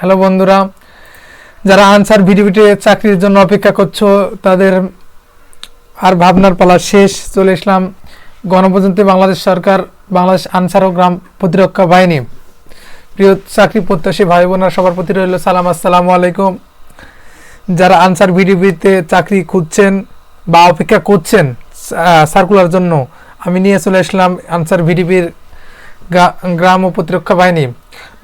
Hello বন্ধুরা, যারা answer ভিডিওতে চাকরির জন্য অপেক্ষা করছ, তাদের আর ভাবনার পালা শেষ, চলে এসলাম গণপ্রজাতন্ত্রী বাংলাদেশ সরকার, বাংলাদেশ আনসার ও গ্রাম প্রতিরক্ষা বাহিনী। প্রিয় চাকরি প্রত্যাশী ভাই বোনেরা, সবার প্রতি রইল সালাম, আসসালামু আলাইকুম। যারা আনসার ভিডিওতে চাকরি খুঁজছেন বা অপেক্ষা করছেন সার্কুলার জন্য, আমি নিয়ে চলে আসলাম আনসার ভিডিপির গ্রাম ও প্রতিরক্ষা বাহিনী।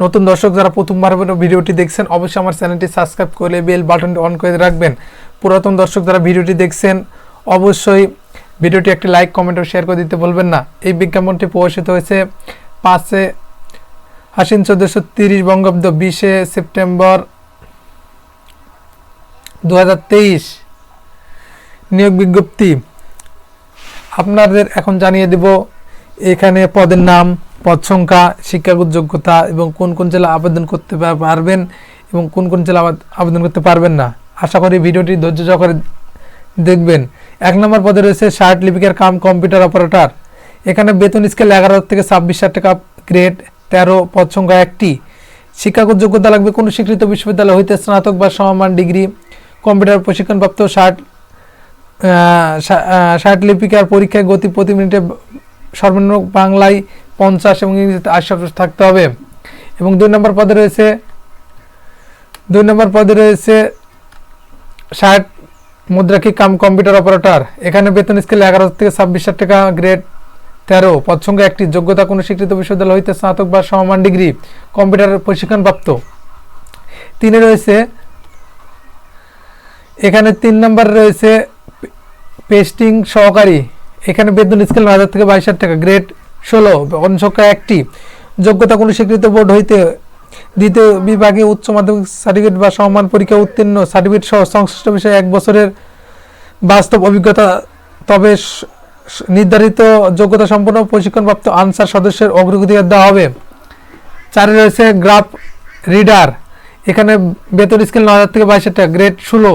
নতুন দর্শক যারা প্রথমবার ভিডিওটি দেখছেন, অবশ্যই আমার চ্যানেলটি সাবস্ক্রাইব করে বেল বাটনটি অন করে রাখবেন। পুরাতন দর্শক যারা ভিডিওটি দেখছেন, অবশ্যই ভিডিওটি একটি লাইক, কমেন্ট ও শেয়ার করে দিতে বলবেন না। এই বিজ্ঞাপনটি প্রকাশিত হয়েছে পাঁচে আশ্বিন চোদ্দোশো তিরিশ বঙ্গাব্দ বিশে সেপ্টেম্বর দু হাজার তেইশ। নিয়োগ বিজ্ঞপ্তি। আপনাদের এখন জানিয়ে দেব, এখানে পদের নাম পদ সংখ্যা, শিক্ষাগত যোগ্যতা এবং কোন কোন জেলা আবেদন করতে পারবেন এবং কোন কোন জেলা আবেদন করতে পারবেন না। আশা করি ভিডিওটি ধৈর্য সহকারে দেখবেন। এক নম্বর পদে রয়েছে শার্ট লিপিকার কাম কম্পিউটার অপারেটর। এখানে বেতন স্কেল এগারো থেকে ছাব্বিশ হাজার টাকা গ্রেড তেরো, পদ সংখ্যা একটি। শিক্ষাগত যোগ্যতা লাগবে কোনো স্বীকৃত বিশ্ববিদ্যালয় হইতে স্নাতক বা সমমান ডিগ্রি। কম্পিউটার প্রশিক্ষণপ্রাপ্ত ষাট শার্ট লিপিকার পরীক্ষায় গতি প্রতি মিনিটে সর্বনিম্ন বাংলায় পঞ্চাশ এবং ইংরেজিতে আশি থাকতে হবে। এবং দুই নম্বর পদে রয়েছে, দুই নম্বর পদে রয়েছে ষাট মুদ্রাকি কাম কম্পিউটার অপারেটর। এখানে বেতন স্কেল এগারো থেকে ছাব্বিশ হাজার টাকা গ্রেড তেরো। পদ একটি যোগ্যতা কোনো স্বীকৃত বিশ্ববিদ্যালয় হইতে স্নাতক বা সমমান ডিগ্রি কম্পিউটার প্রশিক্ষণপ্রাপ্ত। তিনে রয়েছে, এখানে তিন নম্বর রয়েছে পেস্টিং সহকারী। এখানে বেতন স্কেল নয় হাজার থেকে বাইশ হাজার টাকা গ্রেড ষোলো সংখ্যা একটি। যোগ্যতা কোনো স্বীকৃত বোর্ড হইতে দ্বিতীয় বিভাগে উচ্চ মাধ্যমিক সার্টিফিকেট বা সম্মান পরীক্ষা উত্তীর্ণ সার্টিফিকেট সহ সংশ্লিষ্ট বিষয়ে এক বছরের বাস্তব অভিজ্ঞতা, তবে নির্ধারিত যোগ্যতা সম্পন্ন প্রশিক্ষণপ্রাপ্ত আনসার সদস্যের অগ্রগতিকার দেওয়া হবে। চারে রয়েছে গ্রাফ রিডার। এখানে বেতন স্কেল ন হাজার থেকে বাইশ টাকা, গ্রেড ষোলো।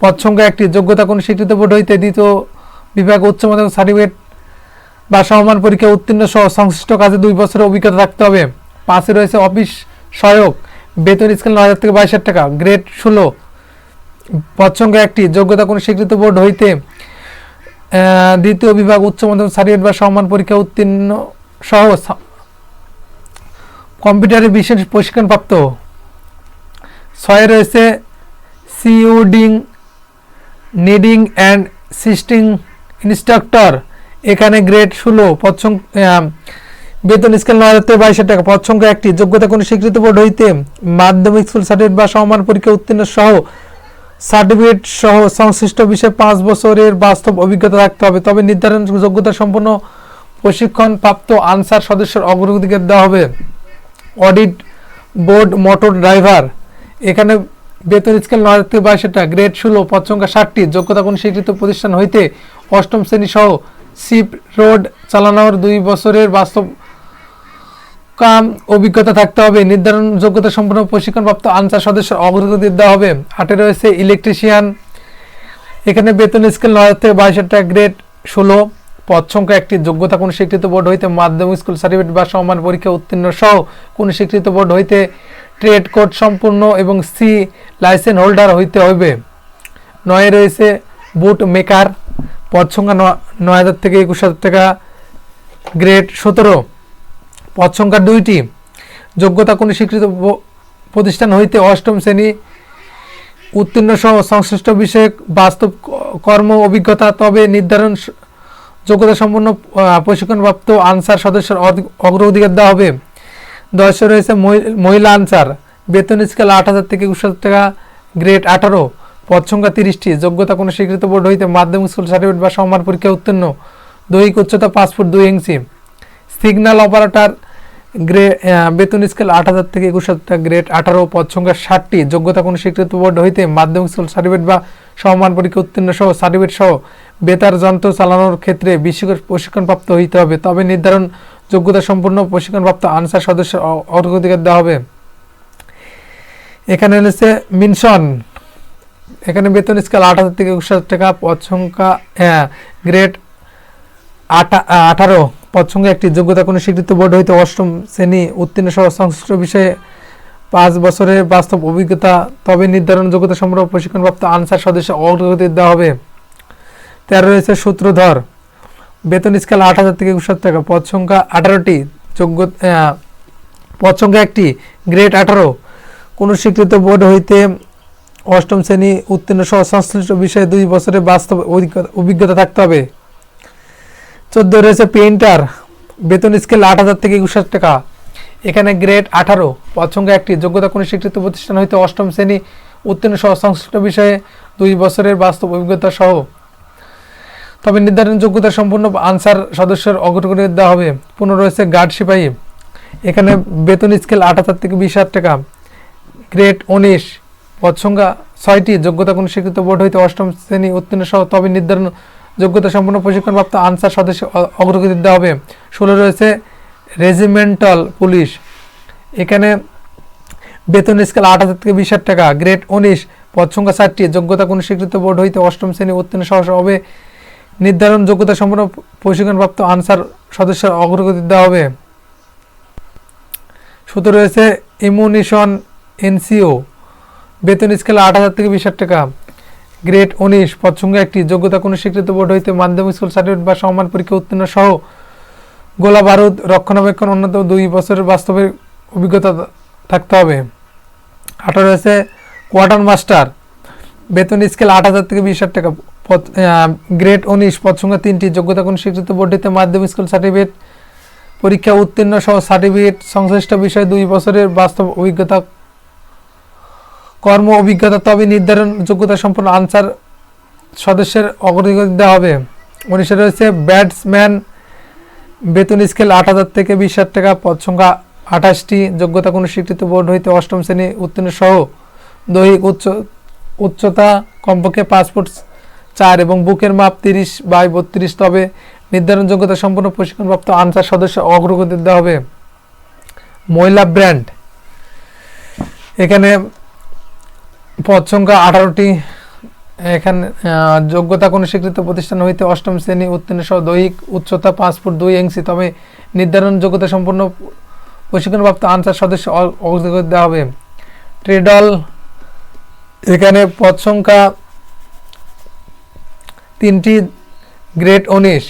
পদ সংখ্যা একটি। যোগ্যতা কোনো স্বীকৃত বোর্ড হইতে দ্বিতীয় বিভাগ উচ্চ মাধ্যমিক সার্টিফিকেট বা সমমান পরীক্ষা উত্তীর্ণ সহ সংশ্লিষ্ট কাজে দুই বছরের অভিজ্ঞতা থাকতে হবে। পাশে রয়েছে অফিস সহায়ক, বেতন স্কেল নয় হাজার থেকে বাইশ হাজার টাকা, গ্রেড ষোলো। পদ একটি, যোগ্যতা কোনো স্বীকৃত বোর্ড হইতে দ্বিতীয় বিভাগ উচ্চ মাধ্যমিক সার্টিফিকেট বা সম্মান পরীক্ষা উত্তীর্ণ সহ কম্পিউটারে বিশেষ প্রশিক্ষণপ্রাপ্ত ছয়ে রয়েছে সিউডিং, নিডিং অ্যান্ড সিস্টিং ইনস্ট্রাক্টর। এখানে গ্রেড ষোলো পদ বেতন স্কেল নয় হাজার থেকে বাইশ টাকা পদ সংখ্যা একটি, যোগ্যতা কোনো স্বীকৃত বোর্ড হইতে মাধ্যমিক স্কুল সার্টিফিকেট বা সমান পরীক্ষা উত্তীর্ণ সহ সার্টিফিকেট সহ সংশ্লিষ্ট বিষয়ে পাঁচ বছরের বাস্তব অভিজ্ঞতা রাখতে হবে। তবে নির্ধারণ যোগ্যতা সম্পন্ন প্রশিক্ষণ প্রাপ্ত আনসার সদস্যের অগ্রগতিকে দেওয়া হবে। অডিট বোর্ড মোটর ড্রাইভার, এখানে বেতন স্কেল নয় থেকে বাইশ টাকা গ্রেড ষোলো পদ সংখ্যা ষাটটি, যোগ্যতা কোন স্বীকৃত প্রতিষ্ঠান হইতে অষ্টম শ্রেণি সহ সিপ রোড চালানোর দুই বছরের বাস্তব কাম অভিজ্ঞতা থাকতে হবে। নির্ধারণ যোগ্যতা সম্পন্ন প্রশিক্ষণপ্রাপ্ত আনসার সদস্যের অগ্রগতি দেওয়া হবে। আটে রয়েছে ইলেকট্রিশিয়ান। এখানে বেতন স্কেল নয় থেকে বাইশ টাকা গ্রেড ষোলো। পদ সংখ্যা একটি। যোগ্যতা কোনো স্বীকৃত বোর্ড হইতে মাধ্যমিক স্কুল সার্টিফিকেট বা সমান পরীক্ষা উত্তীর্ণ সহ কোনো স্বীকৃত বোর্ড হইতে ট্রেড কোড সম্পূর্ণ এবং সি লাইসেন্স হোল্ডার হইতে হবে নয় রয়েছে বুট মেকার। পদ সংখ্যা নয় হাজার থেকে একুশ হাজার টাকা গ্রেড সতেরো। পদ সংখ্যা দুইটি। যোগ্যতা কোনো স্বীকৃত প্রতিষ্ঠান হইতে অষ্টম শ্রেণি, উত্তীর্ণ সহ সংশ্লিষ্ট বিষয়ে বাস্তব কর্ম অভিজ্ঞতা, তবে নির্ধারণ যোগ্যতা সম্পন্ন প্রশিক্ষণপ্রাপ্ত আনসার সদস্যের অগ্রাধিকার দেওয়া হবে। দশে রয়েছে মহিলা আনসার। বেতন স্কেল আট হাজার থেকে একুশ হাজার টাকা গ্রেড আঠারো। পদ সংখ্যা তিরিশটি, যোগ্যতা কোনো স্বীকৃত বোর্ড হইতে মাধ্যমিক স্কুল সার্টিফিকেট বা সমান পরীক্ষা উত্তীর্ণ। দৈহিক উচ্চতা পাঁচ ফুট দুই ইঞ্চি। সিগন্যাল অপারেটর গ্রে বেতন স্কেল আট হাজার থেকে একুশ হাজার টাকা, গ্রেড আঠারো পদ সংখ্যা ষাটটি, যোগ্যতা কোনো স্বীকৃত বোর্ড হইতে মাধ্যমিক স্কুল সার্টিফিকেট বা সমান পরীক্ষা উত্তীর্ণ সহ সার্টিফিকেট সহ বেতার যন্ত্র চালানোর ক্ষেত্রে বিশেষ প্রশিক্ষণপ্রাপ্ত হইতে হবে। তবে নির্ধারণ যোগ্যতা সম্পূর্ণ প্রশিক্ষণপ্রাপ্ত আনসার সদস্যের অগ্রাধিকার দেওয়া হবে। এখানে রয়েছে মিনশন। এখানে বেতন স্কেল আট হাজার থেকে একুশ হাজার টাকা, পদ সংখ্যা হ্যাঁ গ্রেড আঠারো। পদ সংখ্যা একটি যোগ্যতা কোনো স্বীকৃত বোর্ড হইতে অষ্টম শ্রেণি উত্তীর্ণ সহ সংশ্লিষ্ট বিষয়ে পাঁচ বছরের বাস্তব অভিজ্ঞতা, তবে নির্ধারণ যোগ্যতা সম্পর্ক প্রশিক্ষণপ্রাপ্ত আনসার সদস্য অগ্রগতি দেওয়া হবে। তেরো রয়েছে সূত্রধর। বেতন স্কেল আট হাজার থেকে একুশ টাকা, পদ সংখ্যা আঠারোটি। যোগ্য পদ সংখ্যা একটি গ্রেড আঠারো। কোনো স্বীকৃত বোর্ড হইতে অষ্টম শ্রেণি উত্তীর্ণ সহ সংশ্লিষ্ট বিষয়ে দুই বছরের বাস্তব অভিজ্ঞতা- থাকতে হবে। চোদ্দ রয়েছে পেইন্টার। বেতন স্কেল আট হাজার থেকে একুশ হাজার টাকা। এখানে গ্রেড আঠারো। সংখ্যা একটি যোগ্যতা কোনো স্বীকৃত প্রতিষ্ঠান হইতে অষ্টম শ্রেণি উত্তীর্ণ সহ সংশ্লিষ্ট বিষয়ে দুই বছরের বাস্তব অভিজ্ঞতা সহ। তবে নির্ধারণ যোগ্যতা সম্পূর্ণ আনসার সদস্যের অগ্রগতি দেওয়া হবে। পুনঃ রয়েছে গার্ড সিপাহী। এখানে বেতন স্কেল আট হাজার থেকে বিশ হাজার টাকা। গ্রেড উনিশ। পদ সংখ্যা ছয়টি, যোগ্যতা কোনো স্বীকৃত বোর্ড হইতে অষ্টম শ্রেণি উত্তীর্ণ সহ তবে নির্ধারণ যোগ্যতা সম্পন্ন প্রশিক্ষণপ্রাপ্ত আনসার সদস্য অগ্রগতি দেওয়া হবে। ষোলো রয়েছে রেজিমেন্টাল পুলিশ। এখানে বেতন স্কেল আট হাজার থেকে বিশ হাজার টাকা, গ্রেড উনিশ পদ সংখ্যা ষাটটি যোগ্যতা কোনো স্বীকৃত বোর্ড হইতে অষ্টম শ্রেণি উত্তীর্ণ সহ হবে নির্ধারণ যোগ্যতা সম্পন্ন প্রশিক্ষণপ্রাপ্ত আনসার সদস্যের অগ্রগতি দেওয়া হবে। সতেরো রয়েছে ইমিউনিশন এনসিও। বেতন স্কেল আট হাজার থেকে বিশ টাকা। গ্রেড উনিশ পদ একটি, যোগ্যতা কোনো স্বীকৃত বোর্ড হইতে মাধ্যমিক স্কুল সার্টিফিকেট বা সমান পরীক্ষা উত্তীর্ণ সহ গোলা বারুদ, রক্ষণাবেক্ষণ অন্যতম দুই বছরের বাস্তবের অভিজ্ঞতা থাকতে হবে। আঠারো হয়েছে কোয়ার্টার মাস্টার বেতন স্কেল আট হাজার থেকে বিশ হাজার টাকা, পদ গ্রেড উনিশ পদ তিনটি, যোগ্যতা কোনো স্বীকৃত বোর্ড হইতে মাধ্যমিক স্কুল সার্টিফিকেট পরীক্ষা উত্তীর্ণ সহ সার্টিফিকেট সংশ্লিষ্ট বিষয়ে দুই বছরের বাস্তব অভিজ্ঞতা কর্ম, অভিজ্ঞতা তবে নির্ধারণ, যোগ্যতা সম্পন্ন আনসার সদস্যের অগ্রগতি দেওয়া হবে। উনিশে রয়েছে, ব্যাটসম্যান, বেতন স্কেল আট হাজার থেকে বিশ হাজার টাকা, পদ সংখ্যা আঠাশটি, যোগ্যতা কোনো স্বীকৃত বোর্ড হইতে অষ্টম শ্রেণি উত্তীর্ণ সহ দৈহিক উচ্চ, উচ্চতা কমপক্ষে পাসপোর্ট চার এবং বুকের মাপ তিরিশ বাই বত্রিশ, তবে নির্ধারণ যোগ্যতা সম্পন্ন প্রশিক্ষণপ্রাপ্ত আনসার সদস্য অগ্রগতি দেওয়া হবে। মহিলা ব্র্যান্ড। এখানে পদ সংখ্যা আঠারোটি। এখানে যোগ্যতা কোনো স্বীকৃত প্রতিষ্ঠান হইতে অষ্টম শ্রেণি উত্তীর্ণ সহ দৈহিক উচ্চতা পাঁচ ফুট দুই ইঞ্চি। তবে নির্ধারণ যোগ্যতা সম্পন্ন প্রশিক্ষণপ্রাপ্ত আনসার সদস্য অগ্রগতি দেওয়া হবে। ট্রেডল, এখানে পদ সংখ্যা তিনটি, গ্রেড উনিশ।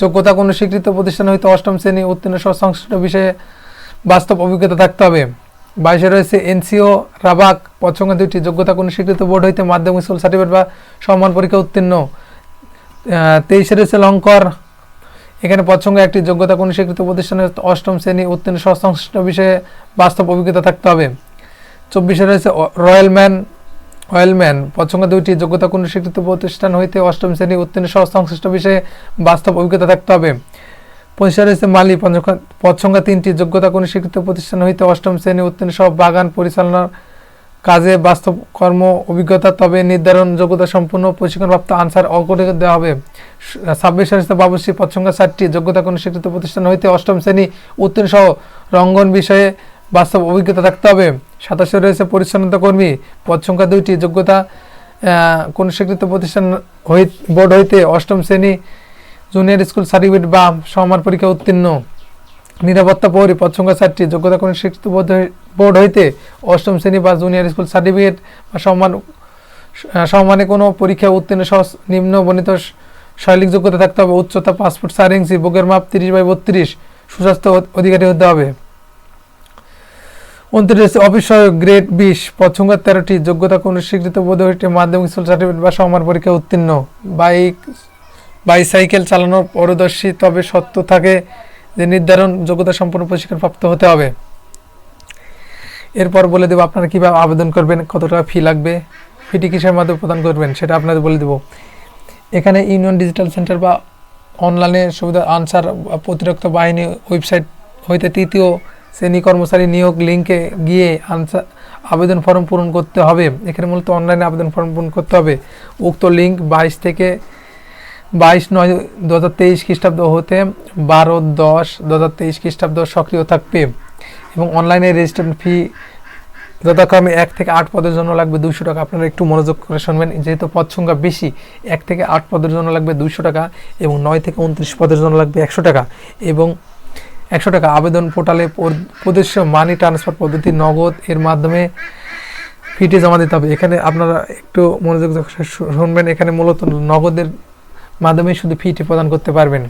যোগ্যতা কোনো স্বীকৃত প্রতিষ্ঠান হইতে অষ্টম শ্রেণি উত্তীর্ণ সহ সংশ্লিষ্ট বিষয়ে বাস্তব অভিজ্ঞতা থাকতে হবে। বাইশে রয়েছে এনসিও, রাবাক সংখ্যা দুইটি যোগ্যতা কোনো স্বীকৃত বোর্ড হইতে মাধ্যমিক স্কুল সার্টিফিকেট বা সম্মান পরীক্ষা উত্তীর্ণ। তেইশে রয়েছে লঙ্কর। এখানে পদ একটি যোগ্যতা কোনো স্বীকৃত প্রতিষ্ঠানের অষ্টম শ্রেণি উত্তীর্ণ সংশ্লিষ্ট বিষয়ে বাস্তব অভিজ্ঞতা থাকতে হবে। চব্বিশে রয়েছে রয়্যাল ম্যান। অয়েলম্যান সংখ্যা দুইটি যোগ্যতা কোনো স্বীকৃত প্রতিষ্ঠান হইতে অষ্টম শ্রেণি উত্তীর্ণ সংশ্লিষ্ট বিষয়ে বাস্তব অভিজ্ঞতা থাকতে হবে। পরিষ্কার রয়েছে মালি পদ সংখ্যা- তিনটি, যোগ্যতা কোনো স্বীকৃত প্রতিষ্ঠান হইতে অষ্টম শ্রেণি উত্তীর্ণ। সহ বাগান পরিচালনার কাজে বাস্তব কর্ম অভিজ্ঞতা, তবে নির্ধারণ যোগ্যতা সম্পূর্ণ প্রশিক্ষণপ্রাপ্ত আনসার অগ্রগতি দেওয়া হবে। ছাব্বিশ রয়েছে বাবুশ্রী পদ সংখ্যা ষাটটি যোগ্যতা কোনো স্বীকৃত প্রতিষ্ঠান হইতে অষ্টম শ্রেণি উত্তীর্ণ সহ রঙ্গন বিষয়ে বাস্তব অভিজ্ঞতা থাকতে হবে। সাতাশে রয়েছে পরিচ্ছন্নতা কর্মী, পদ সংখ্যা দুইটি, যোগ্যতা কোন স্বীকৃত প্রতিষ্ঠান বোর্ড হইতে অষ্টম শ্রেণি জুনিয়র স্কুল সার্টিফিকেট বা সমান পরীক্ষা উত্তীর্ণ। নিরাপত্তা প্রহরী পদ সংখ্যা চারটি যোগ্যতা কোন স্বীকৃত বোর্ড হইতে অষ্টম শ্রেণি বা জুনিয়র স্কুল সার্টিফিকেট বা সমান আহ, সমানে কোনো পরীক্ষা উত্তীর্ণ সহ নিম্ন বর্ণিত শৈলিক যোগ্যতা থাকতে হবে। উচ্চতা ফুট চার ইঞ্চি বুকের মাপ তিরিশ বাই বত্রিশ সুস্বাস্থ্য অধিকারী হতে হবে। উনত্রিশ অফিস গ্রেড বিশ পদ সংখ্যা তেরোটি যোগ্যতা কোন স্বীকৃত বোধ হইতে মাধ্যমিক স্কুল সার্টিফিকেট বা সমান পরীক্ষা উত্তীর্ণ। বাইক বাইসাইকেল চালানোর পরদর্শী, তবে সত্য থাকে যে নির্ধারণ যোগ্যতা সম্পন্ন প্রশিক্ষণ প্রাপ্ত হতে হবে। এরপর বলে দেবো আপনারা কীভাবে আবেদন করবেন, কত টাকা ফি লাগবে ফিটি কিসের মাধ্যমে প্রদান করবেন সেটা আপনাদের বলে দেবো। এখানে ইউনিয়ন ডিজিটাল সেন্টার বা অনলাইনে সুবিধা আনসার প্রতিরক্ষা বাহিনী ওয়েবসাইট হইতে তৃতীয় শ্রেণি কর্মচারী নিয়োগ লিঙ্কে গিয়ে আনসার আবেদন ফর্ম পূরণ করতে হবে। এখানে মূলত অনলাইনে আবেদন ফর্ম পূরণ করতে হবে। উক্ত লিঙ্ক বাইশ থেকে বাইশ নয় দু হাজার তেইশ খ্রিস্টাব্দ হতে বারো দশ দু হাজার তেইশ খ্রিস্টাব্দ সক্রিয় থাকবে এবং অনলাইনে রেজিস্ট্রেশন ফি যথাক্রমে এক থেকে আট পদের জন্য লাগবে দুশো টাকা। আপনারা একটু মনোযোগ করে শুনবেন, যেহেতু পদ সংখ্যা বেশি, এক থেকে আট পদের জন্য লাগবে দুশো টাকা এবং নয় থেকে উনত্রিশ পদের জন্য লাগবে একশো টাকা এবং একশো টাকা। আবেদন পোর্টালে প্রদেশ মানি ট্রান্সফার পদ্ধতি নগদ এর মাধ্যমে ফিটি জমা দিতে হবে। এখানে আপনারা একটু মনোযোগ শুনবেন। এখানে মূলত নগদের মাধ্যমে শুধু ফিটি প্রদান করতে পারবেন।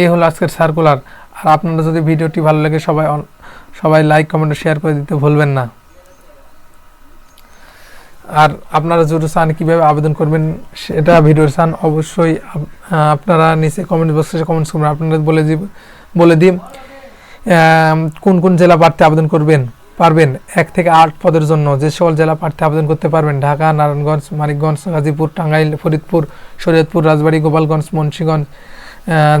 এই হলো আজকের সার্কুলার আর আপনারা যদি ভিডিওটি ভালো লাগে সবাই সবাই লাইক কমেন্ট শেয়ার করে দিতে ভুলবেন না। আর আপনারা যদি চান কীভাবে আবেদন করবেন সেটা ভিডিওর চান অবশ্যই আপনারা নিচে কমেন্ট বক্সে কমেন্টস করবেন। আপনারা বলে দিব বলে আম, কোন কোন জেলা প্রার্থী আবেদন করবেন। পারবেন এক থেকে আট পদের জন্য। যে সকল জেলা প্রার্থী আবেদন করতে পারবেন, ঢাকা, নারায়ণগঞ্জ, মানিকগঞ্জ, গাজীপুর, টাঙ্গাইল, ফরিদপুর, শরীয়তপুর, রাজবাড়ী, গোপালগঞ্জ, মুন্সীগঞ্জ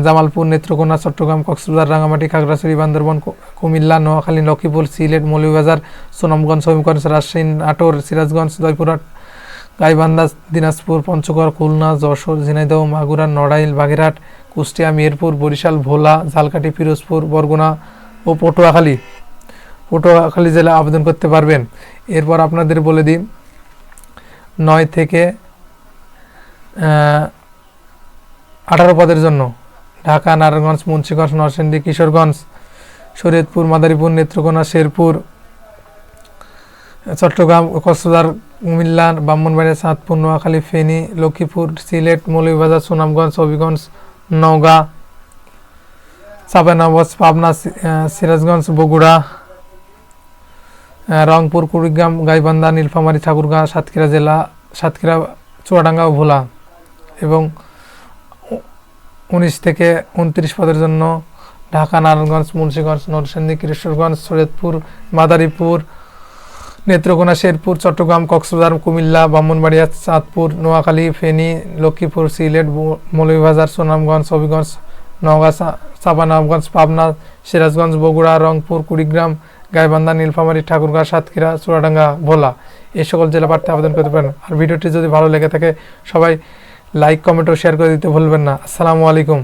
জামালপুর, নেত্রকোনা, চট্টগ্রাম, কক্সবাজার রাঙামাটি খাগড়াছড়ি, বান্দরবন কুমিল্লা, নোয়াখালী, লক্ষ্মীপুর, সিলেট, মৌলভীবাজার, সুনামগঞ্জ, হবিগঞ্জ, রাজশাহী, নাটোর, সিরাজগঞ্জ জয়পুরহাট গাইবান্ধা, দিনাজপুর, পঞ্চগড়, খুলনা, যশোর, ঝিনাইদহ, মাগুরা, নড়াইল, বাগেরহাট, কুষ্টিয়া মেহেরপুর বরিশাল, ভোলা, ঝালকাঠি পিরোজপুর বরগুনা ও পটুয়াখালী। পটুয়াখালী জেলা আবেদন করতে পারবেন। এরপর আপনাদের বলে দিন নয় থেকে আঠারো পদের জন্য ঢাকা, নারায়ণগঞ্জ, মুন্সিগঞ্জ, নরসিংদী, কিশোরগঞ্জ, শরীয়তপুর, মাদারীপুর, নেত্রকোনা, শেরপুর, চট্টগ্রাম, কক্সবাজার, কুমিল্লা, ব্রাহ্মণবাড়িয়া, চাঁদপুর, নোয়াখালী, ফেনী, লক্ষ্মীপুর, সিলেট, মৌলভীবাজার, সুনামগঞ্জ, হবিগঞ্জ, নওগাঁ, চাঁপাইনবাবগঞ্জ, পাবনা সিরাজগঞ্জ, বগুড়া রংপুর, কুড়িগ্রাম, গাইবান্ধা, নীলফামারী, ঠাকুরগাঁ, সাতক্ষীরা জেলা, সাতক্ষীরা, চুয়াডাঙ্গা ও ভোলা এবং উনিশ থেকে উনত্রিশ পদের জন্য ঢাকা, নারায়ণগঞ্জ, মুন্সীগঞ্জ, নরসিংদী, কিশোরগঞ্জ শরীয়তপুর মাদারীপুর, নেত্রকোনা, শেরপুর, চট্টগ্রাম, কক্সবাজার, কুমিল্লা, ব্রাহ্মণবাড়িয়া, চাঁদপুর, নোয়াখালী, ফেনী, লক্ষ্মীপুর, সিলেট মৌলভীবাজার, সুনামগঞ্জ, হবিগঞ্জ, নওগাঁ, চা- চাঁপানবাবগঞ্জ পাবনা, সিরাজগঞ্জ, বগুড়া, রংপুর, কুড়িগ্রাম গাইবান্ধা, নীলফামারী, ঠাকুরগাঁ, সাতক্ষীরা চূড়াডাঙ্গা ভোলা এই সকল জেলা প্রার্থী আবেদন করতে পারেন। আর ভিডিওটি যদি ভালো লেগে থাকে, সবাই লাইক কমেন্ট ও শেয়ার করে দিতে ভুলবেন না। আসসালামু আলাইকুম।